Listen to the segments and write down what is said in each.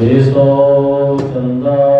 ਜੇ ਸੋ ਚੰਦਾ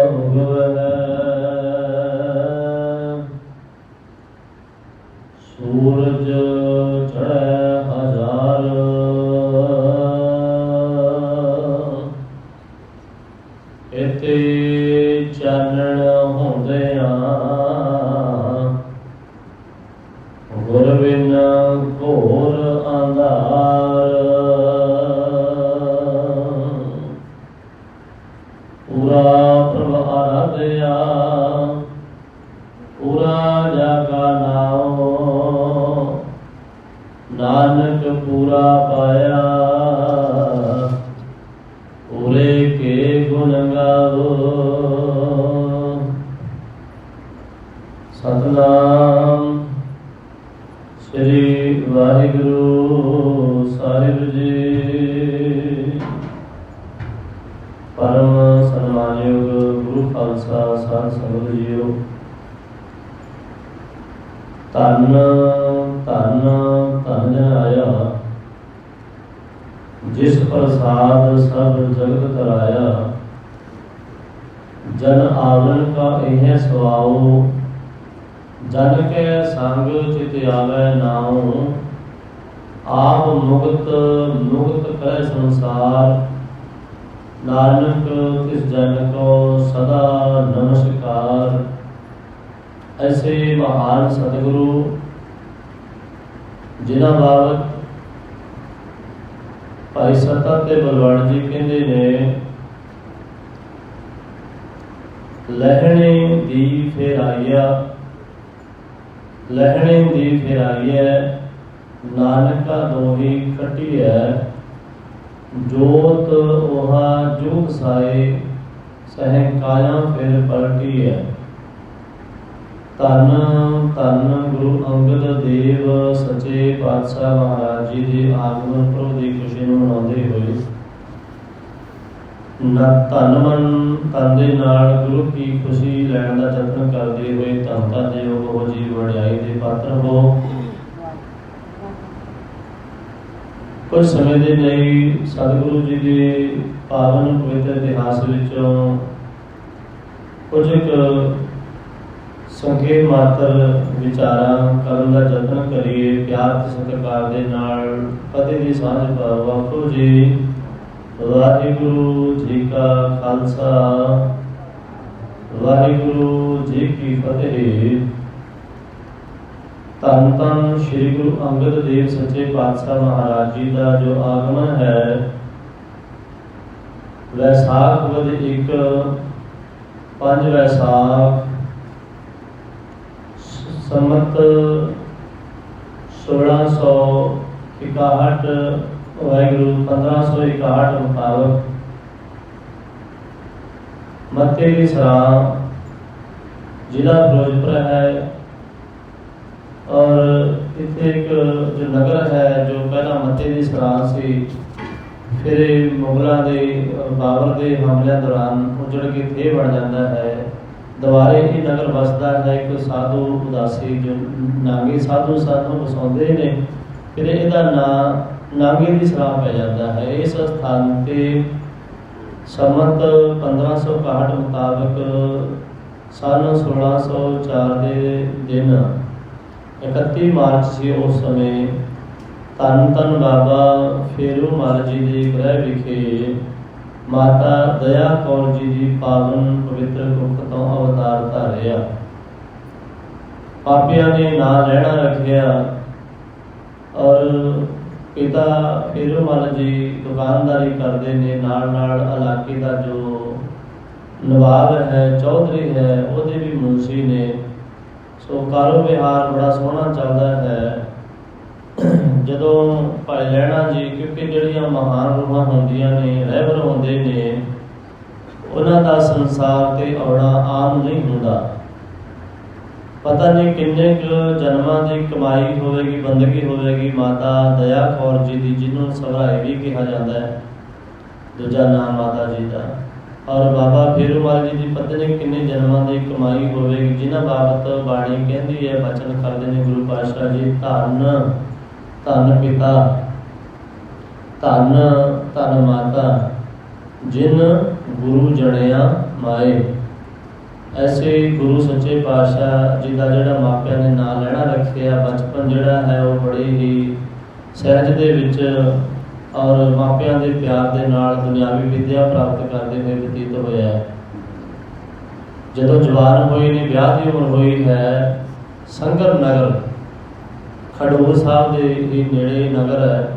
ਜਿਸ ਪ੍ਰਸਾਦ ਸਭ ਜਗਤ ਕਰਾਇਆ, ਜਨ ਆਵਰਨ ਕਾ ਇਹ ਸਵਾਉ ਜਨ ਕੇ ਸੰਗ ਚਿਤ ਆਵੈ ਨਾਉ, ਆਪ ਮੁਕਤ ਮੁਕਤ ਕਰੈ ਸੰਸਾਰ, ਨਾਨਕ ਤਿਸ ਜਨ ਕੋ ਸਦਾ ਨਮਸਕਾਰ। ਐਸੇ ਮਹਾਨ ਸਤਿਗੁਰੂ, ਜਿਨ੍ਹਾਂ ਬਾਬਤ ਭਾਈ ਸਤਾ ਤੇ ਬਲਵੰਡ ਜੀ ਕਹਿੰਦੇ ਨੇ, ਲਹਿਣੇ ਦੀ ਫੇਰਾਈਆ, ਲਹਿਣੇ ਦੀ ਫੇਰਾਈਐ, ਨਾਨਕਾ ਦੋਹੀ ਹੈ ਜੋਤ ਉਹਾ ਜੁਗ ਸਾਏ ਸਹਿ ਕਾਇਆ ਫਿਰ ਪਲਟੀ ਹੈ ਧੰਨ ਧੰਨ ਗੁਰੂ ਅੰਗਦ ਦੇਵ ਸੱਚੇ ਪਾਤਸ਼ਾਹ ਮਹਾਰਾਜ ਜੀ ਦੇ ਆਗਮਨ ਪ੍ਰਭ ਦੀ ਖੁਸ਼ੀ ਨੂੰ ਮਨਾਉਂਦੇ ਹੋਏ। ਨਾ ਧੰਨ ਮਨ ਤਨ ਦੇ ਨਾਲ ਗੁਰੂ ਕੀ ਖੁਸ਼ੀ ਲੈਣ ਦਾ ਯਤਨ ਕਰਦੇ ਹੋਏ ਧੰਨ ਧੰਨ ਦੇ ਉਹ ਜੀ ਵਡਿਆਈ ਦੇ ਪਾਤਰ ਹੋ। ਕੁਝ ਸਮੇਂ ਦੇ ਲਈ ਸਤਿਗੁਰੂ ਜੀ ਦੇ ਪਾਵਨ ਪਵਿੱਤਰ ਇਤਿਹਾਸ ਵਿੱਚੋਂ ਕੁਝ ਕੁ ਸੰਖੇਪ ਮਾਤਰ ਵਿਚਾਰਾਂ ਕਰਨ ਦਾ ਯਤਨ ਕਰੀਏ, ਪਿਆਰ ਤੇ ਸਤਿਕਾਰ ਦੇ ਨਾਲ ਪਤੇ ਦੀ ਸਾਂਝ ਵਾਖੋ ਜੀ, ਵਾਹਿਗੁਰੂ ਜੀ ਕਾ ਖਾਲਸਾ, ਵਾਹਿਗੁਰੂ ਜੀ ਕੀ ਫਤਿਹ। ਧੰਨ ਧੰਨ ਸ੍ਰੀ ਗੁਰੂ ਅੰਗਦ ਦੇਵ ਸੱਚੇ ਪਾਤਸ਼ਾਹ ਮਹਾਰਾਜ ਜੀ ਦਾ ਜੋ ਆਗਮਨ ਹੈ, ਵੈਸਾਖ ਵਦ ਇੱਕ, ਪੰਜ ਵੈਸਾਖ ਸੰਮਤ 1661 ਵਾਹਿਗੁਰੂ 1561 ਮੁਤਾਬਕ ਮੱਤੇ ਦੀ ਸਰਾਂ ਜ਼ਿਲ੍ਹਾ ਫਿਰੋਜ਼ਪੁਰ ਹੈ ਔਰ ਇੱਥੇ ਇੱਕ ਜੋ ਨਗਰ ਹੈ ਜੋ ਪਹਿਲਾਂ ਮੱਤੇ ਦੀ ਸਰਾਂ ਸੀ, ਫਿਰ ਇਹ ਮੁਗਲਾਂ ਦੇ, ਬਾਬਰ ਦੇ ਹਮਲਿਆਂ ਦੌਰਾਨ ਉਜੜ ਕੇ ਥੇ ਬਣ ਜਾਂਦਾ ਹੈ। ਦੁਬਾਰੇ ਹੀ ਨਗਰ ਵਸਦਾ ਹੈ ਇੱਕ ਸਾਧੂ ਉਦਾਸੀ ਜੋ ਨਾਗੀ ਸਾਧੂ ਸਾਧੂ ਵਸਾਉਂਦੇ ਨੇ, ਫਿਰ ਇਹਦਾ ਨਾਂ ਨਾਂਗੇ ਦੀ ਸਰਾਂ ਪੈ ਜਾਂਦਾ ਹੈ। ਇਸ ਸਥਾਨ ਤੇ ਸੰਮਤ 1561 ਮੁਤਾਬਕ ਸਨ 1604 ਦੇ ਦਿਨ 31 ਮਾਰਚ ਸੀ ਉਸ ਸਮੇਂ ਧੰਨ ਧੰਨ ਬਾਬਾ ਫੇਰੂ ਮਹਾਰਾਜ ਜੀ ਦੇ ਗ੍ਰਹਿ ਵਿਖੇ ਮਾਤਾ, ਦਇਆ ਕੌਰ ਜੀ ਜੀ ਪਾਵਨ ਪਵਿੱਤਰ ਕੁੱਖ ਤੋਂ ਅਵਤਾਰ ਧਾਰਿਆ। ਪਾਪੀਆਂ ਨੇ ਨਾਂ ਰਹਿਣਾ ਰੱਖਿਆ। ਔਰ ਪਿਤਾ ਫੇਰੂ ਮਲ ਜੀ ਦੁਕਾਨਦਾਰੀ ਕਰਦੇ ਨੇ ਨਾਲ ਨਾਲ ਇਲਾਕੇ ਦਾ ਜੋ ਨਵਾਬ ਹੈ, ਚੌਧਰੀ ਹੈ, ਉਹਦੇ ਵੀ ਮੁਨਸੀ ਨੇ। ਸੋ ਕਾਰੋ ਵਿਹਾਰ ਬੜਾ ਸੋਹਣਾ ਚੱਲਦਾ ਹੈ। ਜਦੋਂ ਭਾਈ ਲੈਣਾ ਜੀ ਕਿਉਂਕਿ ਜਿਹੜੀਆਂ ਮਹਾਨ ਰੂਹਾਂ ਹੁੰਦੀਆਂ ਨੇ, ਰਹਿਬਰ ਹੁੰਦੇ ਨੇ, ਉਹਨਾਂ ਦਾ ਸੰਸਾਰ ਤੇ ਆਉਣਾ ਆਮ ਨਹੀਂ ਹੁੰਦਾ। ਪਤਾ ਨਹੀਂ ਕਿੰਨੇ ਕੁ ਜਨਮਾਂ ਦੀ ਕਮਾਈ ਹੋਵੇਗੀ, ਬੰਦਗੀ ਹੋਵੇਗੀ, ਮਾਤਾ ਦਇਆ ਕੌਰ ਜੀ ਦੀ, ਜਿਹਨੂੰ ਸਵਰਾਏ ਵੀ ਕਿਹਾ ਜਾਂਦਾ ਹੈ। ਦੂਜਾ ਨਾਮ ਮਾਤਾ ਜੀ ਦਾ। ਔਰ ਬਾਬਾ ਫੇਰੂਵਾਲ ਜੀ ਦੀ ਪਤਨੀ ਕਿੰਨੇ ਜਨਮਾਂ ਦੀ ਕਮਾਈ ਹੋਵੇਗੀ, ਜਿਨ੍ਹਾਂ ਬਾਬਤ ਬਾਣੀ ਕਹਿੰਦੀ ਹੈ, ਬਚਨ ਕਰਦੇ ਨੇ ਗੁਰੂ ਪਾਤਸ਼ਾਹ ਜੀ, ਧੰਨ। ਧੰਨ ਪਿਤਾ, ਧੰਨ ਧੰਨ ਮਾਤਾ, ਜਿਨ ਗੁਰੂ ਜਣਿਆ ਮਾਏ। ਐਸੇ ਗੁਰੂ ਸੱਚੇ ਪਾਤਸ਼ਾਹ ਜੀ ਦਾ ਜਿਹੜਾ ਮਾਪਿਆਂ ਨੇ ਨਾਂ ਲੈਣਾ ਰੱਖਿਆ, ਬਚਪਨ ਜਿਹੜਾ ਹੈ ਉਹ ਬੜੇ ਹੀ ਸਹਿਜ ਦੇ ਵਿੱਚ ਔਰ ਮਾਪਿਆਂ ਦੇ ਪਿਆਰ ਦੇ ਨਾਲ ਦੁਨਿਆਵੀ ਵਿੱਦਿਆ ਪ੍ਰਾਪਤ ਕਰਦੇ ਹੋਏ ਬਤੀਤ ਹੋਇਆ ਹੈ। ਜਦੋਂ ਜਵਾਨ ਹੋਏ ਨੇ, ਵਿਆਹ ਦੀ ਉਮਰ ਹੋਈ ਹੈ ਸੰਗਰ ਨਗਰ ਖਡੂਰ ਸਾਹਿਬ ਦੇ ਹੀ ਨੇੜੇ ਨਗਰ ਹੈ।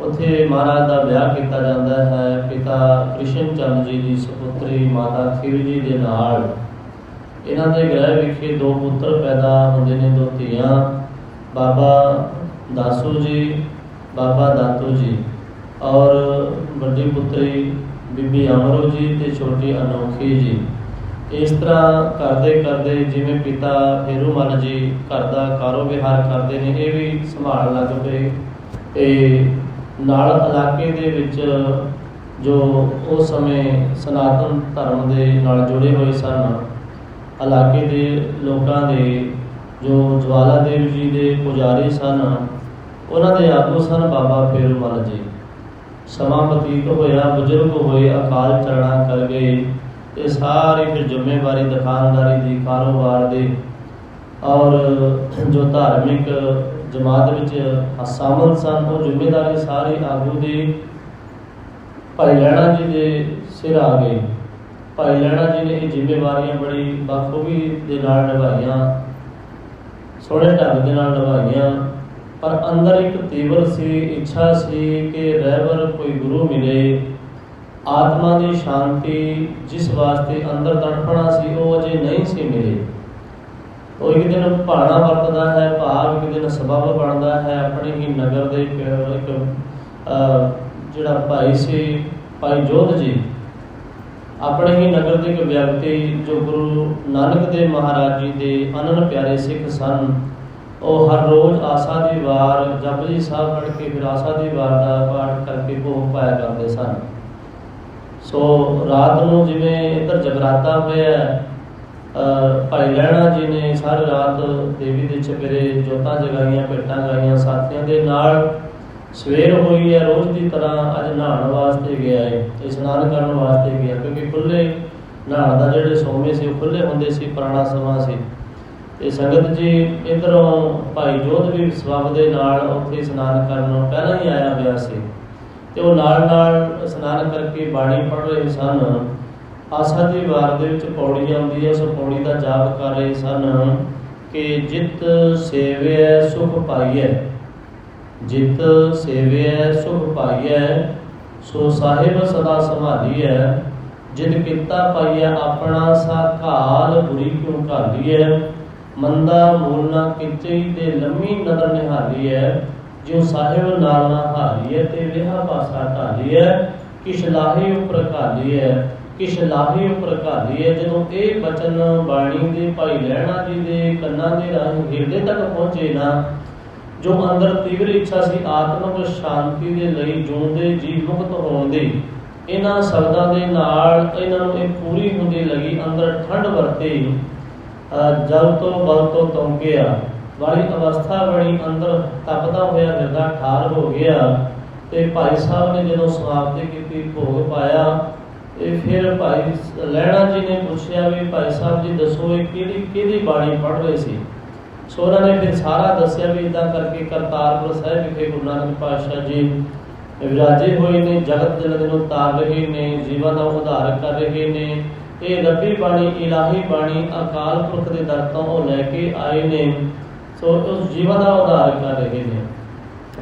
ਉੱਥੇ ਮਹਾਰਾਜ ਦਾ ਵਿਆਹ ਕੀਤਾ ਜਾਂਦਾ ਹੈ। ਪਿਤਾ ਕ੍ਰਿਸ਼ਨ ਚੰਦ ਜੀ ਦੀ ਸੁਪੁੱਤਰੀ ਮਾਤਾ ਖੀਰ ਜੀ ਦੇ ਨਾਲ। ਇਹਨਾਂ ਦੇ ਗ੍ਰਹਿ ਵਿਖੇ ਦੋ ਪੁੱਤਰ ਪੈਦਾ ਹੁੰਦੇ ਨੇ, ਦੋ ਧੀਆਂ। ਬਾਬਾ ਦਾਸੂ ਜੀ, ਬਾਬਾ ਦਾਤੂ ਜੀ ਔਰ ਵੱਡੀ ਪੁੱਤਰੀ ਬੀਬੀ ਅਮਰੋ ਜੀ ਤੇ ਛੋਟੀ ਅਨੋਖੀ ਜੀ। ਇਸ ਤਰ੍ਹਾਂ ਕਰਦੇ ਕਰਦੇ ਜਿਵੇਂ ਪਿਤਾ ਫੇਰੂ ਮਲ ਜੀ ਘਰ ਦਾ ਕਾਰੋ ਵਿਹਾਰ ਕਰਦੇ ਨੇ, ਇਹ ਵੀ ਸੰਭਾਲਣ ਲੱਗ ਪਏ। ਤੇ ਨਾਲ ਇਲਾਕੇ ਦੇ ਵਿੱਚ ਜੋ ਉਸ ਸਮੇਂ ਸਨਾਤਨ ਧਰਮ ਦੇ ਨਾਲ ਜੁੜੇ ਹੋਏ ਸਨ, ਇਲਾਕੇ ਦੇ ਲੋਕਾਂ ਦੇ ਜੋ ਜਵਾਲਾ ਦੇਵ ਜੀ ਦੇ ਪੁਜਾਰੀ ਸਨ, ਉਹਨਾਂ ਦੇ ਆਗੂ ਸਨ ਬਾਬਾ ਫੇਰੂ ਮਲ ਜੀ। ਸਮਾਂ ਬਤੀਤ ਹੋਇਆ, ਬਜ਼ੁਰਗ ਹੋਏ, ਅਕਾਲ ਚਰਣਾ ਕਰ ਗਏ। ਇਹ ਸਾਰੀ ਫਿਰ ਜ਼ਿੰਮੇਵਾਰੀ ਦੁਕਾਨਦਾਰੀ ਦੀ, ਕਾਰੋਬਾਰ ਦੀ ਔਰ ਜੋ ਧਾਰਮਿਕ ਜਮਾਤ ਵਿੱਚ ਸ਼ਾਮਲ ਸਨ, ਉਹ ਜ਼ਿੰਮੇਵਾਰੀ ਸਾਰੇ ਆਗੂ ਦੀ ਭਾਈ ਲੈਣਾ ਜੀ ਦੇ ਸਿਰ ਆ ਗਈ। ਭਾਈ ਲੈਣਾ ਜੀ ਨੇ ਇਹ ਜ਼ਿੰਮੇਵਾਰੀਆਂ ਬੜੀ ਬਾਖੂਬੀ ਦੇ ਨਾਲ ਨਿਭਾਈਆਂ, ਸੋਹਣੇ ਢੰਗ ਦੇ ਨਾਲ ਨਿਭਾਈਆਂ, ਪਰ ਅੰਦਰ ਇੱਕ ਤੀਵਰ ਸੀ, ਇੱਛਾ ਸੀ ਕਿ ਰਹਿਬਰ ਕੋਈ ਗੁਰੂ ਮਿਲੇ। ਆਤਮਾ ਦੀ ਸ਼ਾਂਤੀ ਜਿਸ ਵਾਸਤੇ ਅੰਦਰ ਤੜਫਣਾ ਸੀ, ਉਹ ਅਜੇ ਨਹੀਂ ਸੀ ਮਿਲੇ। ਉਹ ਇੱਕ ਦਿਨ ਭਾਣਾ ਵਰਤਦਾ ਹੈ, ਭਾਵ ਇੱਕ ਦਿਨ ਸਬਬ ਬਣਦਾ ਹੈ। ਆਪਣੇ ਹੀ ਨਗਰ ਦੇ ਇੱਕ ਜਿਹੜਾ ਭਾਈ ਸੀ, ਭਾਈ ਜੋਧ ਜੀ, ਆਪਣੇ ਹੀ ਨਗਰ ਦੇ ਇੱਕ ਵਿਅਕਤੀ ਜੋ ਗੁਰੂ ਨਾਨਕ ਦੇਵ ਮਹਾਰਾਜ ਜੀ ਦੇ ਅਨਨ ਪਿਆਰੇ ਸਿੱਖ ਸਨ, ਉਹ ਹਰ ਰੋਜ਼ ਆਸਾ ਦੀ ਵਾਰ, ਜਪਜੀ ਸਾਹਿਬ ਪੜ੍ਹ ਕੇ ਫਿਰ ਆਸਾ ਦੀ ਵਾਰ ਦਾ ਪਾਠ ਕਰਕੇ ਭੋਗ ਪਾਇਆ ਕਰਦੇ ਸਨ। ਸੋ ਰਾਤ ਨੂੰ ਜਿਵੇਂ ਇੱਧਰ ਜਗਰਾਤਾ ਹੋਇਆ ਭਾਈ ਲੈਣਾ ਜੀ ਨੇ ਸਾਰੀ ਰਾਤ ਦੇਵੀ ਦੇ ਚਪੇਰੇ ਜੋਤਾਂ ਜਗਾਈਆਂ, ਭੇਟਾਂ ਗਾਈਆਂ, ਸਾਥੀਆਂ ਦੇ ਨਾਲ ਸਵੇਰ ਹੋਈ ਹੈ, ਰੋਜ਼ ਦੀ ਤਰ੍ਹਾਂ ਅੱਜ ਨਹਾਉਣ ਵਾਸਤੇ ਗਿਆ ਹੈ ਇਸ਼ਨਾਨ ਕਰਨ ਵਾਸਤੇ ਗਿਆ ਕਿਉਂਕਿ ਖੁੱਲੇ ਨਹਾਉਣ ਦਾ ਜਿਹੜੇ ਸੋਮੇ ਸੀ, ਉਹ ਖੁੱਲੇ ਹੁੰਦੇ ਸੀ, ਪੁਰਾਣਾ ਸਮਾਂ ਸੀ। ਤੇ ਸੰਗਤ ਜੀ ਇਧਰੋਂ ਭਾਈ ਜੋਧ ਵੀ ਸਵਭ ਦੇ ਨਾਲ ਉੱਥੇ ਇਸ਼ਨਾਨ ਕਰਨ ਪਹਿਲਾਂ ਹੀ ਆਇਆ ਹੋਇਆ ਸੀ। ਤੇ ਉਹ ਨਾਲ ਨਾਲ ਇਸ਼ਨਾਨ ਕਰਕੇ ਬਾਣੀ ਪੜ੍ਹ ਰਹੇ ਸਨ। ਆਸਾ ਦੀ ਵਾਰ ਦੇ ਵਿੱਚ ਪੌੜੀ ਆਉਂਦੀ ਹੈ, ਉਸ ਪੌੜੀ ਦਾ ਜਾਪ ਕਰ ਰਹੇ ਸਨ ਕਿ ਜਿਤ ਸੇਵਿਐ, ਸੁਖ ਪਾਈਐ। ਜਿਤ ਸੇਵਿਐ, ਸੁਖ ਪਾਈਐ, ਸੋ ਸਾਹਿਬ ਸਦਾ ਸੰਭਾਲੀਐ। ਜਿਤ ਕੀਤਾ ਪਾਈਐ ਆਪਣਾ ਸਾ ਘਾਲ, ਬੁਰੀ ਕਿਉ ਘਾਲੀਐ? ਮੰਦਾ ਮੂਲ ਨਾ ਕਿਚਈ ਤੇ ਲੰਮੀ ਨਦਰ ਨਿਹਾਲੀਐ। ਜਿਉ ਸਾਹਿਬ ਨਾਲ ਨਾ ਤੇ ਵਿਹਾ ਪਾਸਾ ਢਾਲੀਐ ਕਿਛ ਲਾਹੇ ਉਪਰ ਘਾਲੀਐ ਕਿਛ ਲਾਹੇ ਉਪਰ ਘਾਲੀਐ ਜਦੋਂ ਇਹ ਬਚਨ ਬਾਣੀ ਦੇ ਭਾਈ ਲੈਣਾ ਜੀ ਦੇ ਕੰਨਾਂ ਦੇ ਰਾਹੀਂ ਹਿਰਦੇ ਤੱਕ ਪਹੁੰਚੇ ਨਾ, ਜੋ ਅੰਦਰ ਤੀਵਰ ਇੱਛਾ ਸੀ ਆਤਮਿਕ ਸ਼ਾਂਤੀ ਦੇ ਲਈ ਜਿਉਂਦੇ ਜੀ ਮੁਕਤ ਹੋਣ ਦੀ ਇਹਨਾਂ ਸ਼ਬਦਾਂ ਦੇ ਨਾਲ ਇਹਨਾਂ ਨੂੰ ਇਹ ਪੂਰੀ ਹੁੰਦੀ ਲੱਗੀ, ਅੰਦਰ ਠੰਡ ਵਰਤੇ ਜਲ ਤੋਂ ਬਲ ਤੋਂ ਤੁੰਗਿਆ। ਵਾਲੀ ਅਵਸਥਾ ਬਣੀ ਅੰਦਰ ਤਪਦਾ ਹੋਇਆ ਹਿਰਦਾ ਠਾਰ ਹੋ ਗਿਆ ਤੇ ਭਾਈ ਸਾਹਿਬ ਨੇ ਜਦੋਂ ਸਮਾਪਤੀ ਕੀਤੀ, ਭੋਗ ਪਾਇਆ, ਤੇ ਫਿਰ ਭਾਈ ਲੈਣਾ ਜੀ ਨੇ ਪੁੱਛਿਆ ਵੀ ਭਾਈ ਸਾਹਿਬ ਜੀ ਦੱਸੋ ਇਹ ਕਿਹੜੀ, ਕਿਹਦੀ ਬਾਣੀ ਪੜ੍ਹ ਰਹੇ ਸੀ? ਸੋ ਉਹਨਾਂ ਨੇ ਫਿਰ ਸਾਰਾ ਦੱਸਿਆ ਵੀ ਇਦਾਂ ਕਰਕੇ ਕਰਤਾਰਪੁਰ ਸਾਹਿਬ ਵਿਖੇ ਗੁਰੂ ਨਾਨਕ ਪਾਤਸ਼ਾਹ ਜੀ ਵਿਰਾਜੇ ਹੋਏ ਨੇ, ਜਗਤ ਜਨ ਨੂੰ ਤਾਰ ਰਹੇ ਨੇ, ਜੀਵਾਂ ਦਾ ਉਧਾਰ ਕਰ ਰਹੇ ਨੇ। ਇਹ ਰੱਬੀ ਬਾਣੀ, ਇਲਾਹੀ ਬਾਣੀ, ਅਕਾਲ ਪੁਰਖ ਦੇ ਦਰ ਤੋਂ ਲੈ ਕੇ ਆਏ ਨੇ। ਸੋ ਉਸ ਜੀਵਨ ਦਾ ਉਧਾਰ ਕਰ ਰਹੇ ਨੇ।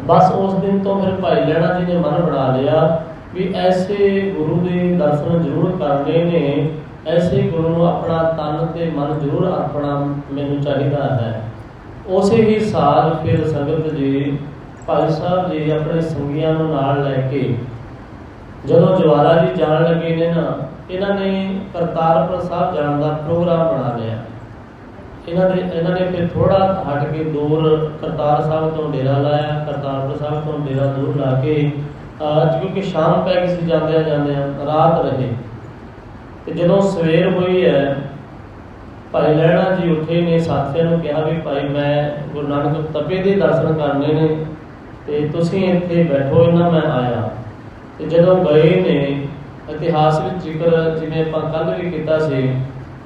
ਬਸ ਉਸ ਦਿਨ ਤੋਂ ਫਿਰ ਭਾਈ ਲੈਣਾ ਜੀ ਨੇ ਮਨ ਬਣਾ ਲਿਆ ਵੀ ਐਸੇ ਗੁਰੂ ਦੇ ਦਰਸ਼ਨ ਜ਼ਰੂਰ ਕਰਨੇ ਨੇ। ਐਸੇ ਗੁਰੂ ਨੂੰ ਆਪਣਾ ਤਨ ਤੇ ਮਨ ਜ਼ਰੂਰ ਅਰਪਣਾ ਮੈਨੂੰ ਚਾਹੀਦਾ ਹੈ। ਉਸੇ ਹੀ ਸਾਲ ਫਿਰ ਸੰਗਤ ਜੀ ਭਾਈ ਸਾਹਿਬ ਜੀ ਆਪਣੇ ਸੰਗੀਆਂ ਨੂੰ ਨਾਲ ਲੈ ਕੇ ਜਦੋਂ ਜਵਾਲਾ ਜੀ ਜਾਣ ਲੱਗੇ ਨੇ ਨਾ, ਇਹਨਾਂ ਨੇ ਕਰਤਾਰਪੁਰ ਸਾਹਿਬ ਜਾਣ ਦਾ ਪ੍ਰੋਗਰਾਮ ਬਣਾ ਲਿਆ। ਇਹਨਾਂ ਦੇ, ਇਹਨਾਂ ਨੇ ਫਿਰ ਥੋੜਾ ਹਟ ਕੇ ਦੂਰ ਕਰਤਾਰ ਸਾਹਿਬ ਤੋਂ ਡੇਰਾ ਲਾਇਆ, ਕਰਤਾਰਪੁਰ ਸਾਹਿਬ ਤੋਂ ਡੇਰਾ ਦੂਰ ਲਾ ਕੇ ਅੱਜ ਕਿਉਂਕਿ ਸ਼ਾਮ ਪੈ ਗਈ ਸੀ ਜਾਂਦੇ ਜਾਂਦੇ ਰਾਤ ਰਹੇ। ਤੇ ਜਦੋਂ ਸਵੇਰ ਹੋਈ ਹੈ, ਭਾਈ ਲੈਣਾ ਜੀ ਉੱਠੇ ਨੇ ਸਾਥੀਆਂ ਨੂੰ ਕਿਹਾ ਵੀ ਭਾਈ ਮੈਂ ਗੁਰੂ ਨਾਨਕ ਤਪੇ ਦੇ ਦਰਸ਼ਨ ਕਰਨੇ ਨੇ, ਤੇ ਤੁਸੀਂ ਇੱਥੇ ਬੈਠੋ, ਇਹਨਾਂ ਮੈਂ ਆਇਆ। ਤੇ ਜਦੋਂ ਗਏ ਨੇ, ਇਤਿਹਾਸ ਵਿੱਚ ਜ਼ਿਕਰ ਜਿਵੇਂ ਆਪਾਂ ਕੱਲ ਵੀ ਕੀਤਾ ਸੀ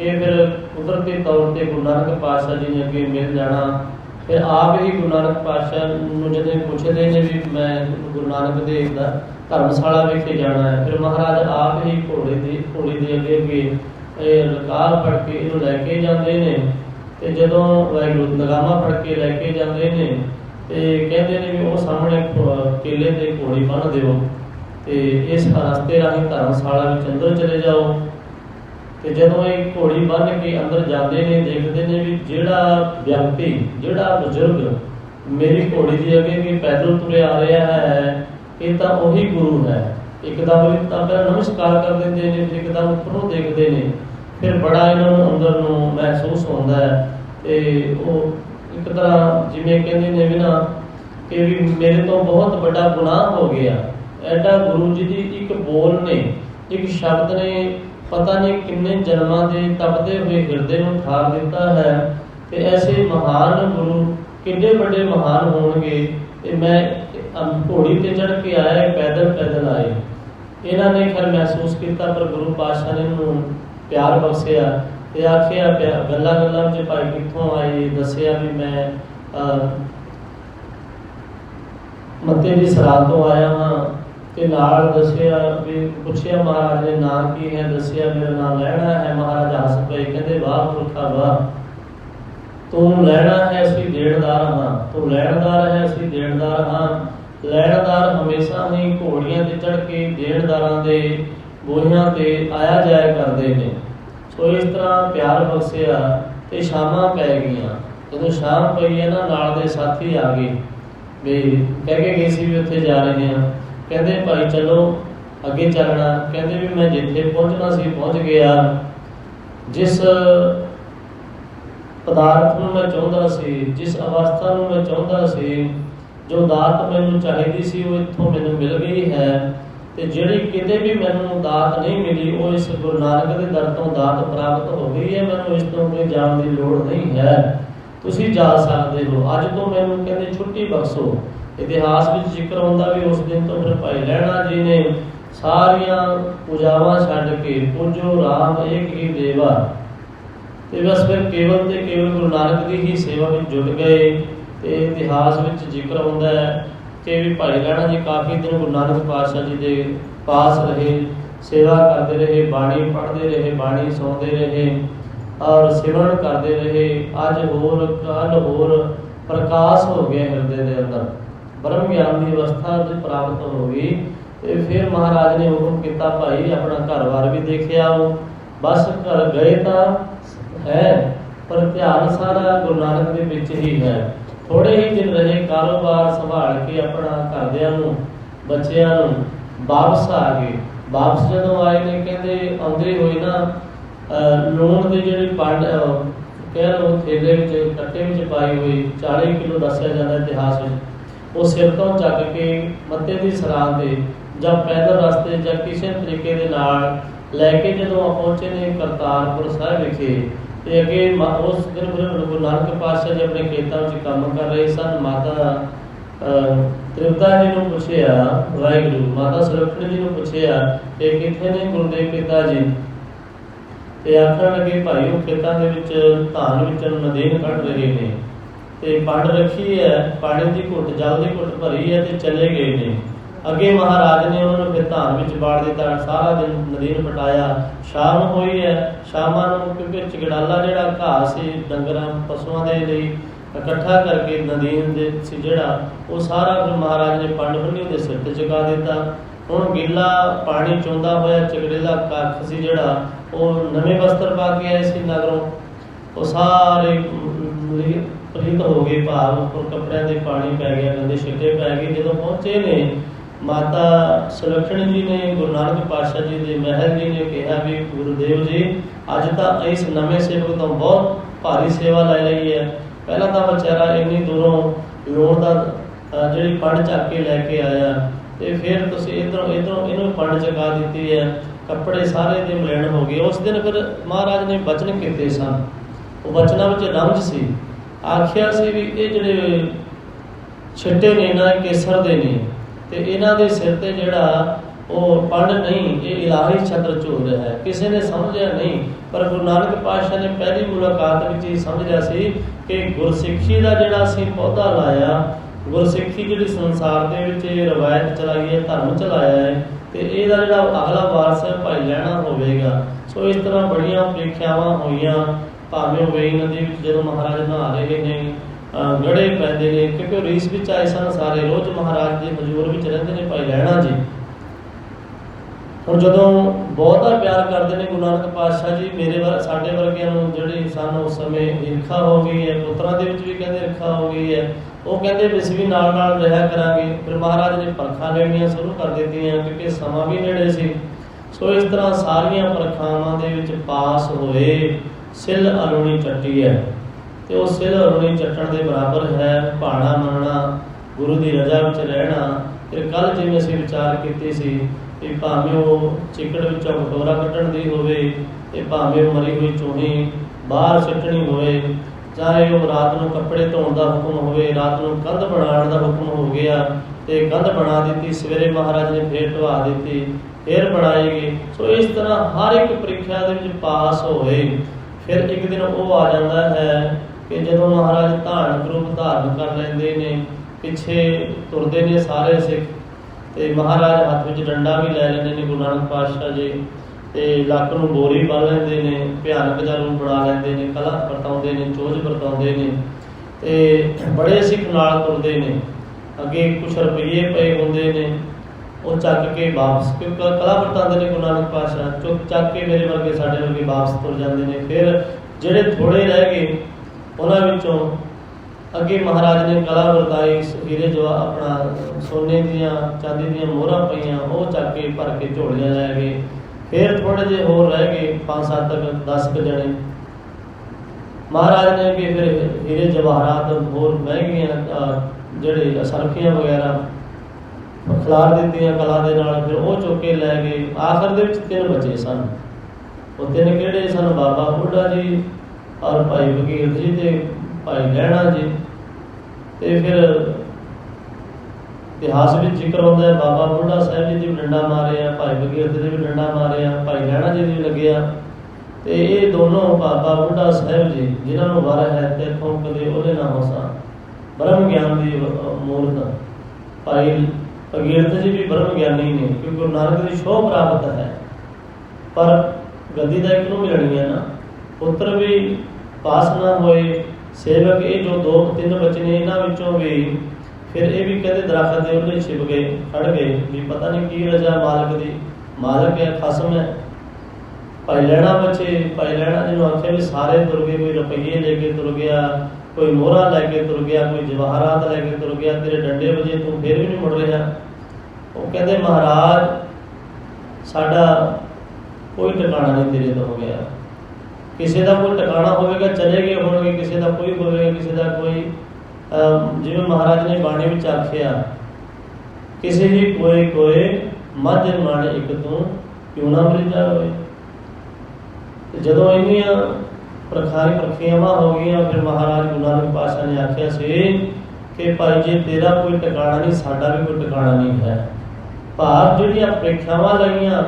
ਕਿ ਫਿਰ ਕੁਦਰਤੀ ਤੌਰ ਤੇ ਗੁਰੂ ਨਾਨਕ ਪਾਤਸ਼ਾਹ ਜੀ ਨੇ ਅੱਗੇ ਮਿਲ ਜਾਣਾ। ਫਿਰ ਆਪ ਹੀ ਗੁਰੂ ਨਾਨਕ ਪਾਤਸ਼ਾਹ ਨੂੰ ਜਦੋਂ ਪੁੱਛਦੇ ਨੇ ਵੀ ਮੈਂ ਗੁਰੂ ਨਾਨਕ ਦੇ ਦਾ ਧਰਮਸ਼ਾਲਾ ਵਿਖੇ ਜਾਣਾ ਹੈ, ਫਿਰ ਮਹਾਰਾਜ ਆਪ ਹੀ ਘੋੜੇ ਦੀ, ਘੋੜੀ ਦੇ ਅੱਗੇ ਅੱਗੇ ਇਹ ਲਕਾਰ ਫੜ ਕੇ ਇਹਨੂੰ ਲੈ ਕੇ ਜਾਂਦੇ ਨੇ ਤੇ ਜਦੋਂ ਵਾਹਿਗੁਰੂ ਲਗਾਮਾ ਫੜ ਕੇ ਲੈ ਕੇ ਜਾਂਦੇ ਨੇ ਤੇ ਕਹਿੰਦੇ ਨੇ ਵੀ ਉਹ ਸਾਹਮਣੇ ਕੇਲੇ ਤੇ ਘੋੜੀ ਬੰਨ੍ਹ ਦਿਓ ਤੇ ਇਸ ਰਸਤੇ ਰਾਹੀਂ ਧਰਮਸ਼ਾਲਾ ਵਿੱਚ ਅੰਦਰ ਚਲੇ ਜਾਓ। ਤੇ ਜਦੋਂ ਇਹ ਘੋੜੀ ਬੰਨ੍ਹ ਕੇ ਅੰਦਰ ਜਾਂਦੇ ਨੇ, ਦੇਖਦੇ ਨੇ ਵੀ ਜਿਹੜਾ ਵਿਅਕਤੀ, ਜਿਹੜਾ ਬਜ਼ੁਰਗ ਮੇਰੀ ਘੋੜੀ ਦੀ ਅੱਗੇ ਵੀ ਪੈਦਲ ਤੁਰੇ ਆ ਰਿਹਾ ਹੈ, ਇਹ ਤਾਂ ਉਹੀ ਗੁਰੂ ਹੈ। ਇੱਕਦਮ ਵੀ ਤਾਂ ਪਹਿਲਾਂ ਨਮਸਕਾਰ ਕਰ ਦਿੰਦੇ ਨੇ, ਫਿਰ ਇੱਕਦਮ ਉੱਪਰੋਂ ਦੇਖਦੇ ਨੇ। ਫਿਰ ਬੜਾ ਇਹਨਾਂ ਨੂੰ ਅੰਦਰ ਨੂੰ ਮਹਿਸੂਸ ਹੁੰਦਾ ਹੈ ਤੇ ਉਹ ਇੱਕ ਤਰ੍ਹਾਂ ਜਿਵੇਂ ਕਹਿੰਦੇ ਨੇ ਵੀ ਨਾ ਕਿ ਵੀ ਮੇਰੇ ਤੋਂ ਬਹੁਤ ਵੱਡਾ ਗੁਨਾਹ ਹੋ ਗਿਆ। ਐਡਾ ਗੁਰੂ ਜੀ ਦੀ ਇੱਕ ਬੋਲ ਨੇ, ਇੱਕ ਸ਼ਬਦ ਨੇ ਪਤਾ ਨਹੀਂ ਕਿੰਨੇ ਜਨਮਾਂ ਦੇ ਤਪਦੇ ਹੋਏ ਹਿਰਦੇ ਨੂੰ ਠਾਰ ਦਿੱਤਾ ਹੈ ਤੇ ਐਸੇ ਮਹਾਨ ਗੁਰੂ ਕਿੰਨੇ ਵੱਡੇ ਮਹਾਨ ਹੋਣਗੇ ਤੇ ਮੈਂ ਘੋੜੀ ਤੇ ਚੜ ਕੇ ਆਇਆ ਪੈਦਲ ਪੈਦਲ ਆਏ। ਇਹਨਾਂ ਨੇ ਖਰ ਮਹਿਸੂਸ ਕੀਤਾ ਪਰ ਗੁਰੂ ਪਾਤਸ਼ਾਹ ਨੇ ਇਹਨੂੰ ਪਿਆਰ ਬਖਸ਼ਿਆ ਤੇ ਆਖਿਆ ਪਿਆ- ਗੱਲਾਂ ਗੱਲਾਂ ਵਿੱਚ ਭਾਈ ਕਿੱਥੋਂ ਆਏ? ਦੱਸਿਆ ਵੀ ਮੈਂ ਅਹ, ਮੱਤੇ ਦੀ ਸਰਾਧ ਤੋਂ ਆਇਆ ਹਾਂ। ਤੇ ਨਾਲ ਦੱਸਿਆ ਵੀ ਪੁੱਛਿਆ ਮਹਾਰਾਜ ਨੇ ਨਾਮ ਕੀ ਹੈ, ਦੱਸਿਆ ਮੇਰਾ ਨਾਮ ਲੈਣਾ ਹੈ, ਮਹਾਰਾਜ ਹੱਸ ਪਏ, ਕਹਿੰਦੇ ਵਾਹ ਪੁਰਖਾ ਵਾਹ। ਤੂੰ ਲੈਣਾ ਹੈ, ਅਸੀਂ ਦੇਣਦਾਰ ਹਾਂ। ਤੂੰ ਲੈਣਦਾਰ ਹੈ, ਅਸੀਂ ਦੇਣਦਾਰ ਹਾਂ। ਲੈਣਦਾਰ ਹਮੇਸ਼ਾ ਹੀ ਘੋੜੀਆਂ ਤੇ ਚੜ ਕੇ ਦੇਣਦਾਰਾਂ ਦੇ ਬੋਹੀਆਂ ਤੇ ਆਇਆ ਜਾਇਆ ਕਰਦੇ ਨੇ। ਸੋ ਇਸ ਤਰ੍ਹਾਂ ਪਿਆਰ ਬਖਸ਼ਿਆ ਤੇ ਸ਼ਾਮਾਂ ਪੈ ਗਈਆਂ। ਜਦੋਂ ਸ਼ਾਮ ਪਈ ਹੈ ਨਾ ਨਾਲ ਦੇ ਸਾਥੀ ਆ ਗਏ। ਵੀ ਕਹਿ ਕੇ ਗਏ ਸੀ ਵੀ ਉੱਥੇ ਜਾ ਰਹੇ ਹਾਂ। ਕਹਿੰਦੇ ਭਾਈ ਚਲੋ, ਅੱਗੇ ਚੱਲਣਾ। ਕਹਿੰਦੇ ਵੀ ਮੈਂ ਜਿੱਥੇ ਪਹੁੰਚਣਾ ਸੀ, ਪਹੁੰਚ ਗਿਆ। ਜਿਸ ਪਦਾਰਥ ਨੂੰ ਮੈਂ ਚਾਹੁੰਦਾ ਸੀ, ਜਿਸ ਅਵਸਥਾ ਨੂੰ ਮੈਂ ਚਾਹੁੰਦਾ ਸੀ, ਜੋ ਦਾਤ ਮੈਨੂੰ ਚਾਹੀਦੀ ਸੀ, ਉਹ ਇੱਥੋਂ ਮੈਨੂੰ ਮਿਲ ਗਈ ਹੈ। ਤੇ ਜਿਹੜੀ ਕਿਤੇ ਵੀ ਮੈਨੂੰ ਦਾਤ ਨਹੀਂ ਮਿਲੀ, ਉਹ ਇਸ ਗੁਰੂ ਨਾਨਕ ਦੇ ਦਰ ਤੋਂ ਦਾਤ ਪ੍ਰਾਪਤ ਹੋ ਗਈ ਹੈ। ਮੈਨੂੰ ਇਸ ਤੋਂ ਕੋਈ ਜਾਣ ਦੀ ਲੋੜ ਨਹੀਂ ਹੈ। ਤੁਸੀਂ ਜਾ ਸਕਦੇ ਹੋ। ਅੱਜ ਤੋਂ ਮੈਨੂੰ ਕਹਿੰਦੇ ਛੁੱਟੀ ਬਖਸ਼ੋ। ਇਤਿਹਾਸ ਵਿੱਚ ਜ਼ਿਕਰ ਹੁੰਦਾ ਵੀ ਉਸ ਦਿਨ ਤੋਂ ਫਿਰ ਭਾਈ ਲਹਿਣਾ ਜੀ ਨੇ ਸਾਰੀਆਂ ਪੂਜਾਵਾਂ ਛੱਡ ਕੇ ਪੂਜੋ ਰਾਮ ਇੱਕ ਹੀ ਦੇਵਾ। ਤੇ ਬਸ ਫਿਰ ਕੇਵਲ ਤੇ ਕੇਵਲ ਗੁਰੂ ਨਾਨਕ ਦੀ ਹੀ ਸੇਵਾ ਵਿੱਚ ਜੁੜ ਗਏ। ਤੇ ਇਤਿਹਾਸ ਵਿੱਚ ਜ਼ਿਕਰ ਹੁੰਦਾ ਹੈ ਕਿ ਵੀ ਭਾਈ ਲਹਿਣਾ ਜੀ ਕਾਫੀ ਦਿਨ ਗੁਰੂ ਨਾਨਕ ਪਾਤਸ਼ਾਹ ਜੀ ਦੇ ਪਾਸ ਰਹੇ, ਸੇਵਾ ਕਰਦੇ ਰਹੇ, ਬਾਣੀ ਪੜ੍ਹਦੇ ਰਹੇ, ਬਾਣੀ ਸੁਣਦੇ ਰਹੇ ਔਰ ਸਿਮਰਨ ਕਰਦੇ ਰਹੇ। ਅੱਜ ਹੋਰ ਕੱਲ ਹੋਰ ਪ੍ਰਕਾਸ਼ ਹੋ ਗਿਆ ਹਿਰਦੇ ਦੇ ਅੰਦਰ। ਬ੍ਰਹਮ ਗਿਆਨ ਦੀ ਅਵਸਥਾ ਤੇ ਪ੍ਰਾਪਤ ਹੋ ਗਈ ਤੇ ਫਿਰ ਮਹਾਰਾਜ ਨੇ ਹੁਕਮ ਕੀਤਾ, ਭਾਈ, ਆਪਣਾ ਘਰ-ਬਾਰ ਵੀ ਦੇਖਿਆ ਆਓ। ਬਸ ਘਰ ਗਏ ਤਾਂ ਹੈ, ਪਰ ਧਿਆਨ ਸਾਰਾ ਗੁਰੂ ਨਾਨਕ ਦੇ ਵਿੱਚ ਹੀ ਹੈ। ਥੋੜੇ ਹੀ ਦਿਨ ਰਹੇ ਕਾਰੋਬਾਰ ਸੰਭਾਲ ਕੇ ਆਪਣਾ ਘਰਦਿਆਂ ਨੂੰ, ਬੱਚਿਆਂ ਨੂੰ ਵਾਪਸ ਆ ਗਏ। ਵਾਪਸ ਜਦੋਂ ਆਏ ਨੇ, ਕਹਿੰਦੇ ਆਉਂਦੇ ਹੋਏ ਨਾ, ਅਹ ਲੂਣ ਦੀ ਜਿਹੜੀ ਪੰਡ ਕਹਿ ਲਓ ਥੇਲੇ ਵਿੱਚ ਕੱਟੇ ਵਿੱਚ ਪਾਈ ਹੋਈ 40 ਕਿਲੋ, ਦੱਸਿਆ ਜਾਂਦਾ ਇਤਿਹਾਸ ਵਿੱਚ। ਉਹ ਸਿਰ ਤੋਂ ਚੱਕ ਕੇ ਮੱਤੇ ਦੀ ਸਰਾਂ ਤੇ ਜਾਂ ਪੈਦਲ ਰਸਤੇ ਜਾਂ ਕਿਸੇ ਤਰੀਕੇ ਦੇ ਨਾਲ ਲੈ ਕੇ ਜਦੋਂ ਆ ਪਹੁੰਚੇ ਨੇ ਕਰਤਾਰਪੁਰ ਸਾਹਿਬ ਵਿਖੇ, ਤੇ ਅੱਗੇ ਉਸ ਦਿਨ ਫਿਰ ਗੁਰੂ ਨਾਨਕ ਪਾਤਸ਼ਾਹ ਜੀ ਆਪਣੇ ਖੇਤਾਂ ਵਿੱਚ ਕੰਮ ਕਰ ਰਹੇ ਸਨ। ਮਾਤਾ ਤ੍ਰਿਪਤਾ ਜੀ ਨੂੰ ਪੁੱਛਿਆ, ਵਾਹਿਗੁਰੂ, ਮਾਤਾ ਸੁਰਖਣੀ ਜੀ ਨੂੰ ਪੁੱਛਿਆ ਕਿ ਕਿੱਥੇ ਨੇ ਗੁਰਦੇਵ ਪਿਤਾ ਜੀ? ਤੇ ਆਖਣ ਲੱਗੇ, ਭਾਈ, ਉਹ ਖੇਤਾਂ ਦੇ ਵਿੱਚ, ਧਾਨ ਵਿੱਚ ਨਦੀਨ ਕੱਢ ਰਹੇ ਨੇ। ਤੇ ਪੰਡ ਰੱਖੀ ਹੈ, ਪਾਣੀ ਦੀ ਘੁੱਟ, ਜਲ ਦੀ ਘੁੱਟ ਭਰੀ ਹੈ ਤੇ ਚਲੇ ਗਏ ਨੇ। ਅੱਗੇ ਮਹਾਰਾਜ ਨੇ ਉਹਨਾਂ ਨੂੰ ਫਿਰ ਧਾਨ ਵਿੱਚ ਬਾੜ ਦਿੱਤਾ ਸਾਰਾ ਦਿਨ ਨਦੀਨ ਪਟਾਇਆ। ਸ਼ਾਮ ਹੋਈ ਹੈ, ਸ਼ਾਮਾਂ ਨੂੰ ਕਿਉਂਕਿ ਚਗੜਾਲਾ ਜਿਹੜਾ ਘਾਹ ਸੀ ਡੰਗਰਾਂ, ਪਸ਼ੂਆਂ ਦੇ ਲਈ ਇਕੱਠਾ ਕਰਕੇ ਨਦੀਨ ਦੇ ਸੀ ਜਿਹੜਾ, ਉਹ ਸਾਰਾ ਫਿਰ ਮਹਾਰਾਜ ਨੇ ਪੰਡ ਦੇ ਸਿਰ ਤੇ ਚੁਕਾ ਦਿੱਤਾ। ਹੁਣ ਗਿੱਲਾ ਪਾਣੀ ਚੋਂਦਾ ਹੋਇਆ ਚਗੜੇਲਾ ਕੱਖ ਸੀ ਜਿਹੜਾ, ਉਹ ਨਵੇਂ ਵਸਤਰ ਪਾ ਕੇ ਆਏ ਸੀ ਨਗਰੋਂ। ਉਹ ਸਾਰੇ ਮ- ਹੋ ਗਏ ਭਾਵ ਉੱਪਰ ਕੱਪੜਿਆਂ ਦੇ ਪਾਣੀ ਪੈ ਗਿਆ, ਗੰਦੇ ਛਿੱਟੇ ਪੈ ਗਏ, ਜਦੋਂ ਪਹੁੰਚੇ ਨੇ, ਮਾਤਾ ਸੁਲੱਖਣੀ ਜੀ ਨੇ, ਗੁਰੂ ਨਾਨਕ ਪਾਤਸ਼ਾਹ ਜੀ ਦੇ ਮਹਿਲ ਜੀ ਨੇ ਕਿਹਾ ਵੀ ਗੁਰੂਦੇਵ ਜੀ, ਅੱਜ ਤਾਂ ਇਸ ਨਵੇਂ ਸੇਵਕ ਤੋਂ ਬਹੁਤ ਭਾਰੀ ਸੇਵਾ ਲੈ ਲਈ ਹੈ। ਪਹਿਲਾਂ ਤਾਂ ਵਿਚਾਰਾ ਇੰਨੀ ਦੂਰੋਂ ਲੋੜ ਦਾ ਜਿਹੜੀ ਪੰਡ ਚੱਕ ਕੇ ਲੈ ਕੇ ਆਇਆ। ਤੇ ਫਿਰ ਤੁਸੀਂ ਇਧਰੋਂ ਇਧਰੋਂ ਇਹਨੂੰ ਪੰਡ ਚਕਾ ਦਿੱਤੀ ਹੈ। ਕੱਪੜੇ ਸਾਰੇ ਦੇ ਮਲਿਨ ਹੋ ਗਏ। ਉਸ ਦਿਨ ਫਿਰ ਮਹਾਰਾਜ ਨੇ ਬਚਨ ਕੀਤੇ ਸਨ। ਉਹ ਬਚਨਾਂ ਵਿੱਚ ਰਮਜ ਸੀ। ਆਖਿਆ ਸੀ ਵੀ ਇਹ ਜਿਹੜੇ ਛਿੱਟੇ ਨੇ ਨਾ ਕੇਸਰ ਦੇ ਨੇ ਤੇ ਇਹਨਾਂ ਦੇ ਸਿਰ ਤੇ ਜਿਹੜਾ ਉਹ ਪੰਡ ਨਹੀਂ, ਇਹ ਇਲਾਹੀ ਛਤਰ ਝੂਲ ਹੈ। ਕਿਸੇ ਨੇ ਸਮਝਿਆ ਨਹੀਂ, ਪਰ ਗੁਰੂ ਨਾਨਕ ਪਾਤਸ਼ਾਹ ਨੇ ਪਹਿਲੀ ਮੁਲਾਕਾਤ ਵਿੱਚ ਹੀ ਸਮਝਿਆ ਸੀ ਕਿ ਗੁਰਸਿੱਖੀ ਦਾ ਜਿਹੜਾ ਅਸੀਂ ਪੌਦਾ ਲਾਇਆ, ਗੁਰਸਿੱਖੀ ਜਿਹੜੀ ਸੰਸਾਰ ਦੇ ਵਿੱਚ ਇਹ ਰਵਾਇਤ ਚਲਾਈ ਹੈ, ਧਰਮ ਚਲਾਇਆ ਹੈ ਤੇ ਇਹਦਾ ਜਿਹੜਾ ਅਗਲਾ ਵਾਰਸ ਹੈ, ਭਾਈ ਲੈਣਾ ਹੋਵੇਗਾ। ਸੋ ਇਸ ਤਰ੍ਹਾਂ ਬੜੀਆਂ ਪ੍ਰੀਖਿਆਵਾਂ ਹੋਈਆਂ। ਭਾਵੇਂ ਵੇਈ ਨਦੀ ਵਿੱਚ ਜਦੋਂ ਮਹਾਰਾਜ ਨਹਾ ਰਹੇ ਨੇ ਗੜੇ ਪੈਂਦੇ ਨੇ, ਕਿਉਂਕਿ ਰੀਸ ਵਿੱਚ ਆਏ ਸਨ, ਸਾਰੇ ਰੋਜ਼ ਮਹਾਰਾਜ ਦੇ ਹਜ਼ੂਰ ਵਿੱਚ ਰਹਿੰਦੇ ਨੇ ਭਾਈ ਲੈਣਾ ਜੀ। ਹੁਣ ਜਦੋਂ ਬਹੁਤਾ ਪਿਆਰ ਕਰਦੇ ਨੇ ਗੁਰੂ ਨਾਨਕ ਪਾਤਸ਼ਾਹ ਜੀ, ਮੇਰੇ ਵਰ, ਸਾਡੇ ਵਰਗਿਆਂ ਨੂੰ ਜਿਹੜੀ ਸਾਨੂੰ ਉਸ ਸਮੇਂ ਈਰਖਾ ਹੋ ਗਈ ਹੈ, ਪੁੱਤਰਾਂ ਦੇ ਵਿੱਚ ਵੀ ਕਹਿੰਦੇ ਈਰਖਾ ਹੋ ਗਈ ਹੈ, ਉਹ ਕਹਿੰਦੇ ਵੀ ਅਸੀਂ ਵੀ ਨਾਲ ਨਾਲ ਰਿਹਾ ਕਰਾਂਗੇ। ਫਿਰ ਮਹਾਰਾਜ ਨੇ ਪਰਖਾਂ ਲੈਣੀਆਂ ਸ਼ੁਰੂ ਕਰ ਦਿੱਤੀਆਂ, ਕਿਉਂਕਿ ਸਮਾਂ ਵੀ ਨੇੜੇ ਸੀ। ਸੋ ਇਸ ਤਰ੍ਹਾਂ ਸਾਰੀਆਂ ਪਰਖਾਵਾਂ ਦੇ ਵਿੱਚ ਪਾਸ ਹੋਏ। ਸਿਲ ਅਰੁਣੀ ਚੱਟੀ ਹੈ ਤੇ ਉਹ ਸਿਲ ਅਰੁਣੀ ਚੱਟਣ ਦੇ ਬਰਾਬਰ ਹੈ, ਭਾਣਾ ਮੰਨਣਾ, ਗੁਰੂ ਦੀ ਰਜ਼ਾ ਵਿੱਚ ਰਹਿਣਾ। ਫਿਰ ਕੱਲ ਜਿਵੇਂ ਅਸੀਂ ਵਿਚਾਰ ਕੀਤੇ ਸੀ ਕਿ ਭਾਵੇਂ ਉਹ ਚਿੱਕੜ ਵਿੱਚੋਂ ਕਟੋਰਾ ਕੱਢਣ ਦੀ ਹੋਵੇ ਤੇ ਭਾਵੇਂ ਉਹ ਮਰੀ ਹੋਈ ਚੂਹੀ ਬਾਹਰ ਸਿੱਟਣੀ ਹੋਵੇ ਚਾਹੇ ਉਹ ਰਾਤ ਨੂੰ ਕੱਪੜੇ ਧੋਣ ਦਾ ਹੁਕਮ ਹੋਵੇ, ਰਾਤ ਨੂੰ ਕੰਧ ਬਣਾਉਣ ਦਾ ਹੁਕਮ ਹੋ ਗਿਆ ਤੇ ਕੰਧ ਬਣਾ ਦਿੱਤੀ, ਸਵੇਰੇ ਮਹਾਰਾਜ ਨੇ ਫੇਰ ਢਵਾ ਦਿੱਤੀ, ਫੇਰ ਬਣਾਏਗੀ ਸੋ ਇਸ ਤਰ੍ਹਾਂ ਹਰ ਇੱਕ ਪ੍ਰੀਖਿਆ ਦੇ ਵਿੱਚ ਪਾਸ ਹੋਏ। ਫਿਰ ਇੱਕ ਦਿਨ ਉਹ ਆ ਜਾਂਦਾ ਹੈ ਕਿ ਜਦੋਂ ਮਹਾਰਾਜ ਧਾਰਨ ਰੂਪ ਧਾਰਨ ਕਰ ਲੈਂਦੇ ਨੇ, ਪਿੱਛੇ ਤੁਰਦੇ ਨੇ ਸਾਰੇ ਸਿੱਖ ਤੇ ਮਹਾਰਾਜ ਹੱਥ ਵਿੱਚ ਡੰਡਾ ਵੀ ਲੈ ਲੈਂਦੇ ਨੇ ਗੁਰੂ ਨਾਨਕ ਪਾਤਸ਼ਾਹ ਜੀ ਤੇ ਲੱਕ ਨੂੰ ਬੋਰੀ ਬੰਨ ਲੈਂਦੇ ਨੇ, ਭਿਆਨਕ ਜਿਹਾ ਰੂਪ ਬਣਾ ਲੈਂਦੇ ਨੇ, ਕਲਾ ਵਰਤਾਉਂਦੇ ਨੇ, ਚੋਜ ਵਰਤਾਉਂਦੇ ਨੇ ਤੇ ਬੜੇ ਸਿੱਖ ਨਾਲ ਤੁਰਦੇ ਨੇ। ਅੱਗੇ ਕੁਛ ਰੁਪਈਏ ਪਏ ਹੁੰਦੇ ਨੇ ਉਹ ਚੱਕ ਕੇ ਵਾਪਸ, ਕਿਉਂਕਿ ਕਲਾ ਵਰਤਾਉਂਦੇ ਨੇ ਗੁਰੂ ਨਾਨਕ ਪਾਤਸ਼ਾਹ ਚੁੱਕ ਚੱਕ ਕੇ ਮੇਰੇ ਵਰਗੇ ਸਾਡੇ ਵਰਗੇ ਵਾਪਸ ਤੁਰ ਜਾਂਦੇ ਨੇ। ਫਿਰ ਜਿਹੜੇ ਥੋੜੇ ਰਹਿ ਗਏ, ਉਹਨਾਂ ਵਿੱਚੋਂ ਅੱਗੇ ਮਹਾਰਾਜ ਨੇ ਕਲਾ ਵਰਤਾਈ ਹੀਰੇ ਜੋ ਆਪਣਾ ਸੋਨੇ ਦੀਆਂ, ਚਾਂਦੀ ਦੀਆਂ ਮੋਹਰਾਂ ਪਈਆਂ, ਉਹ ਚੱਕ ਕੇ ਭਰ ਕੇ ਝੋਲੀਆਂ ਲੈ ਗਏ। ਫਿਰ ਥੋੜੇ ਜਿਹੇ ਹੋਰ ਰਹਿ ਗਏ 5-7 ਤੱਕ 10 ਕੁ ਜਣੇ। ਮਹਾਰਾਜ ਨੇ ਕਿ ਫਿਰ ਹੀਰੇ ਜਵਾਹਰਾਤ ਹੋਰ ਮਹਿੰਗੀਆਂ ਜਿਹੜੇ ਸਰਫੀਆਂ ਵਗੈਰਾ ਖਿਲਾਰ ਦਿੱਤੀਆਂ ਕਲਾ ਦੇ ਨਾਲ, ਫਿਰ ਉਹ ਚੁੱਕ ਕੇ ਲੈ ਗਏ। ਆਖਰ ਦੇ ਵਿੱਚ ਤਿੰਨ ਬਚੇ ਸਨ। ਉਹ ਤਿੰਨ ਕਿਹੜੇ ਸਨ? ਬਾਬਾ ਬੁੱਢਾ ਜੀ ਔਰ ਭਾਈ ਵਕੀਰ ਜੀ ਤੇ ਭਾਈ ਲਹਿਣਾ ਜੀ। ਤੇ ਫਿਰ ਇਤਿਹਾਸ ਵਿੱਚ ਜ਼ਿਕਰ ਹੁੰਦਾ ਹੈ, ਬਾਬਾ ਬੁੱਢਾ ਸਾਹਿਬ ਜੀ ਦੀ ਵੀ ਡੰਡਾ ਮਾਰਿਆ, ਭਾਈ ਵਕੀਰ ਜੀ ਦੇ ਵੀ ਡੰਡਾ ਮਾਰਿਆ, ਭਾਈ ਲਹਿਣਾ ਜੀ ਦੀ ਲੱਗਿਆ। ਤੇ ਇਹ ਦੋਨੋਂ ਬਾਬਾ ਬੁੱਢਾ ਸਾਹਿਬ ਜੀ, ਜਿਨ੍ਹਾਂ ਨੂੰ ਵਰ ਹੈ ਤੇ ਕਦੇ ਉਹਦੇ ਨਾਮ ਹੋਸਾ ਬ੍ਰਹਮ ਗਿਆਨ ਦੀ ਮੂਰਤ। ਭਾਈ ਭਗੀਰਥ ਜੀ ਵੀ ਬ੍ਰਹਮ ਗਿਆਨੀ ਨੇ, ਕਿਉਂਕਿ ਗੁਰੂ ਨਾਨਕ ਦੀ ਸ਼ੋਭ ਪ੍ਰਾਪਤ ਹੈ। ਪਰ ਗੱਦੀ ਦਾ ਇੱਕ ਨੂੰ ਮਿਲਣੀ ਹੈ ਨਾ। ਪੁੱਤਰ ਵੀ ਪਾਸ ਨਾ ਹੋਏ, ਸੇਵਕ ਇਹ ਜੋ ਦੋ ਤਿੰਨ ਬੱਚੇ ਨੇ, ਇਹਨਾਂ ਵਿੱਚੋਂ ਵੀ ਫਿਰ ਇਹ ਵੀ ਕਹਿੰਦੇ ਦਰਖਤ ਦੇ ਉੱਤੇ ਛਿਪ ਗਏ ਖੜ ਗਏ, ਵੀ ਪਤਾ ਨਹੀਂ ਕੀ ਰਜਾ ਮਾਲਕ ਦੀ, ਮਾਲਕ ਹੈ, ਖਸਮ ਹੈ। ਭਾਈ ਲੈਣਾ ਬੱਚੇ, ਭਾਈ ਲੈਣਾ ਜਿਹਨੂੰ ਆਖਿਆ ਵੀ ਸਾਰੇ ਤੁਰ ਗਏ ਕੋਈ ਰੁਪਈਏ ਲੈ ਕੇ ਤੁਰ ਗਿਆ। ਕੋਈ ਮੋਹਰਾ ਲੈ ਕੇ ਤੁਰ ਗਿਆ, ਕੋਈ ਜਵਾਹਰਾਤ ਲੈ ਕੇ ਤੁਰ ਗਿਆ, ਤੇਰੇ ਡੰਡੇ ਵਜੇ ਤੂੰ ਫਿਰ ਵੀ ਨਹੀਂ ਮੁੜ ਰਿਹਾ। ਉਹ ਕਹਿੰਦੇ, ਮਹਾਰਾਜ, ਸਾਡਾ ਕੋਈ ਟਿਕਾਣਾ ਨਹੀਂ ਤੇਰੇ ਤੋਂ ਹੋ ਗਿਆ। ਕਿਸੇ ਦਾ ਕੋਈ ਟਿਕਾਣਾ ਹੋਵੇਗਾ, ਚਲੇ ਗਏ ਹੋਣਗੇ, ਕਿਸੇ ਦਾ ਕੋਈ ਹੋਵੇਗਾ, ਕਿਸੇ ਦਾ ਕੋਈ। ਜਿਵੇਂ ਮਹਾਰਾਜ ਨੇ ਬਾਣੀ ਵਿੱਚ ਆਖਿਆ, ਕਿਸੇ ਦੀ ਕੋਈ ਕੋਈ ਮੱਝ ਮਣ ਇੱਕ ਤੋਂ ਕਿਉਂ ਨਾ ਮਰਿਆ ਹੋਵੇ? ਜਦੋਂ ਇੰਨੀਆਂ ਪ੍ਰਖਾਰੀ ਪ੍ਰਖਿਆਵਾਂ ਹੋ ਗਈਆਂ। ਫਿਰ ਮਹਾਰਾਜ ਗੁਰੂ ਨਾਨਕ ਪਾਤਸ਼ਾਹ ਨੇ ਆਖਿਆ ਸੀ ਕਿ ਭਾਈ, ਜੀ ਤੇਰਾ ਕੋਈ ਟਿਕਾਣਾ ਨਹੀਂ, ਸਾਡਾ ਵੀ ਕੋਈ ਟਿਕਾਣਾ ਨਹੀਂ ਹੈ। ਭਾਵ ਜਿਹੜੀਆਂ ਪ੍ਰੀਖਿਆਵਾਂ ਲਈਆਂ,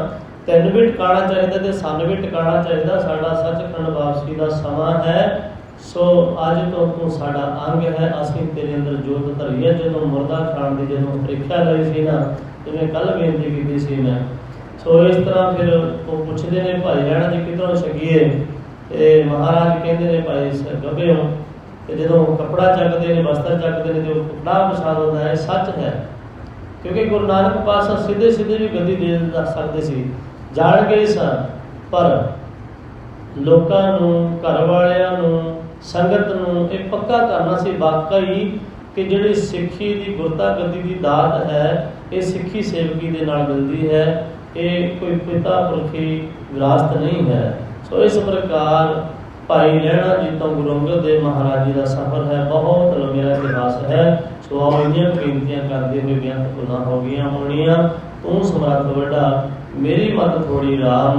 ਤੈਨੂੰ ਵੀ ਟਿਕਾਣਾ ਚਾਹੀਦਾ ਤੇ ਸਾਨੂੰ ਵੀ ਟਿਕਾਣਾ ਚਾਹੀਦਾ। ਸਾਡਾ ਸੱਚਖੰਡ ਵਾਪਸੀ ਦਾ ਸਮਾਂ ਹੈ। ਸੋ ਅੱਜ ਤੋਂ ਤੂੰ ਸਾਡਾ ਅੰਗ ਹੈ। ਅਸੀਂ ਤੇਰੇ ਅੰਦਰ ਜੋਤ ਧਰੀ ਹੈ ਜਦੋਂ ਮੁਰਦਾ ਖਾਣ ਦੀ ਜਦੋਂ ਪ੍ਰੀਖਿਆ ਲਈ ਸੀ ਨਾ, ਜਿਵੇਂ ਕੱਲ ਬੇਨਤੀ ਕੀਤੀ ਸੀ ਮੈਂ। ਸੋ ਇਸ ਤਰ੍ਹਾਂ ਫਿਰ ਉਹ ਪੁੱਛਦੇ ਨੇ, ਭਾਈ ਰਹਿਣਾ ਜੀ ਕਿਧਰੋਂ ਛਕੀਏ? ਤੇ ਮਹਾਰਾਜ ਕਹਿੰਦੇ ਨੇ ਭਾਈ ਗੱਭੇ ਹੋ। ਤੇ ਜਦੋਂ ਕਪੜਾ ਚੱਕਦੇ ਨੇ ਵਸਤਰ ਚੱਕਦੇ ਨੇ ਤੇ ਉਹ ਕਪੜਾ ਪ੍ਰਸਾਦ ਹੁੰਦਾ ਹੈ, ਇਹ ਸੱਚ ਹੈ। ਕਿਉਂਕਿ ਗੁਰੂ ਨਾਨਕ ਪਾਤਸ਼ਾਹ ਸਿੱਧੇ ਸਿੱਧੇ ਵੀ ਗੱਦੀ ਦੇ ਦੱਸ ਸਕਦੇ ਸੀ। ਜਾਣ ਗਏ ਸਨ, ਪਰ ਲੋਕਾਂ ਨੂੰ, ਘਰ ਵਾਲਿਆਂ ਨੂੰ, ਸੰਗਤ ਨੂੰ ਇਹ ਪੱਕਾ ਕਰਨਾ ਸੀ ਵਾਕਈ ਕਿ ਜਿਹੜੀ ਸਿੱਖੀ ਦੀ ਗੁਰਤਾ ਗੱਦੀ ਦੀ ਦਾਤ ਹੈ, ਇਹ ਸਿੱਖੀ ਸੇਵਕੀ ਦੇ ਨਾਲ ਮਿਲਦੀ ਹੈ। ਇਹ ਕੋਈ ਪਿਤਾ ਪੁਰਖੀ ਵਿਰਾਸਤ ਨਹੀਂ ਹੈ। ਸੋ ਇਸ ਪ੍ਰਕਾਰ ਭਾਈ ਲਹਿਣਾ ਜੀ ਤੋਂ ਗੁਰੂ ਅੰਗਦ ਦੇਵ ਮਹਾਰਾਜ ਜੀ ਦਾ ਸਫ਼ਰ ਹੈ, ਬਹੁਤ ਲੰਮਾ ਇਤਿਹਾਸ ਹੈ। ਸੋ ਆਓ ਇੰਨੀਆਂ ਬੇਨਤੀਆਂ ਕਰਦੇ ਹੋਏ ਬੇਅੰਤ ਗੁਨਾਹ ਹੋ ਗਈਆਂ ਹੋਣੀਆਂ। ਤੂੰ ਸਮਰੱਥ ਵੱਡਾ, ਮੇਰੀ ਮਤ ਥੋੜੀ ਰਾਮ।